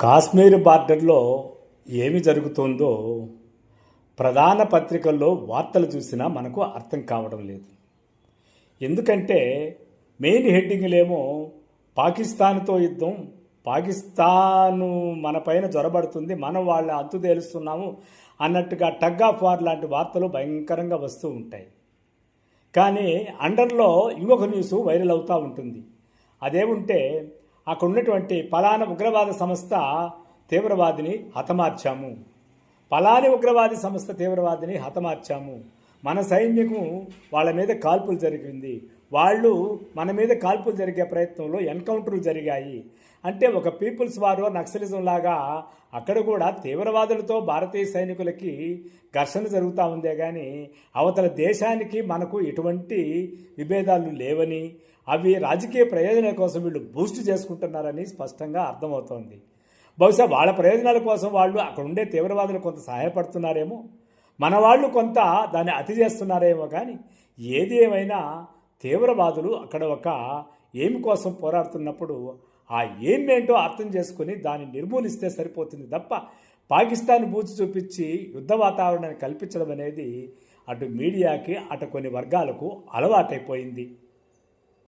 కాశ్మీర్ బార్డర్లో ఏమి జరుగుతుందో ప్రధాన పత్రికల్లో వార్తలు చూసినా మనకు అర్థం కావడం లేదు. ఎందుకంటే మెయిన్ హెడ్డింగ్లేమో పాకిస్తాన్తో యుద్ధం పాకిస్తాను మన పైన జొరబడుతుంది మనం వాళ్ళ అంతు తేలుస్తున్నాము అన్నట్టుగా టగ్ ఆఫ్ వార్ లాంటి వార్తలు భయంకరంగా వస్తూ ఉంటాయి. కానీ అండర్లో ఇంకొక న్యూస్ వైరల్ అవుతూ ఉంటుంది. అదేముంటే అక్కడ ఉన్నటువంటి పలానా ఉగ్రవాద సంస్థ తీవ్రవాదిని హతమార్చాము. పలాని ఉగ్రవాది సంస్థ తీవ్రవాదిని హతమార్చాము. మన సైన్యము వాళ్ళ మీద కాల్పులు జరిగింది. వాళ్ళు మన మీద కాల్పులు జరిగే ప్రయత్నంలో ఎన్కౌంటర్లు జరిగాయి. అంటే ఒక పీపుల్స్ వారు నక్సలిజం లాగా అక్కడ కూడా తీవ్రవాదులతో భారతీయ సైనికులకి ఘర్షణ జరుగుతూ ఉందే కానీ అవతల దేశానికి మనకు ఎటువంటి విభేదాలు లేవని అవి రాజకీయ ప్రయోజనాల కోసం వీళ్ళు బూస్ట్ చేసుకుంటున్నారని స్పష్టంగా అర్థమవుతోంది. బహుశా వాళ్ళ ప్రయోజనాల కోసం వాళ్ళు అక్కడ ఉండే తీవ్రవాదులు కొంత సహాయపడుతున్నారేమో. మన వాళ్ళు కొంత దాన్ని అతి చేస్తున్నారేమో కానీ ఏది ఏమైనా తీవ్రవాదులు అక్కడ ఒక ఏమి కోసం పోరాడుతున్నప్పుడు ఆ ఏమేంటో అర్థం చేసుకుని దాన్ని నిర్మూలిస్తే సరిపోతుంది తప్ప పాకిస్తాన్ బూచి చూపించి యుద్ధ వాతావరణాన్ని కల్పించడం అనేది అటు మీడియాకి అటు కొన్ని వర్గాలకు అలవాటైపోయింది.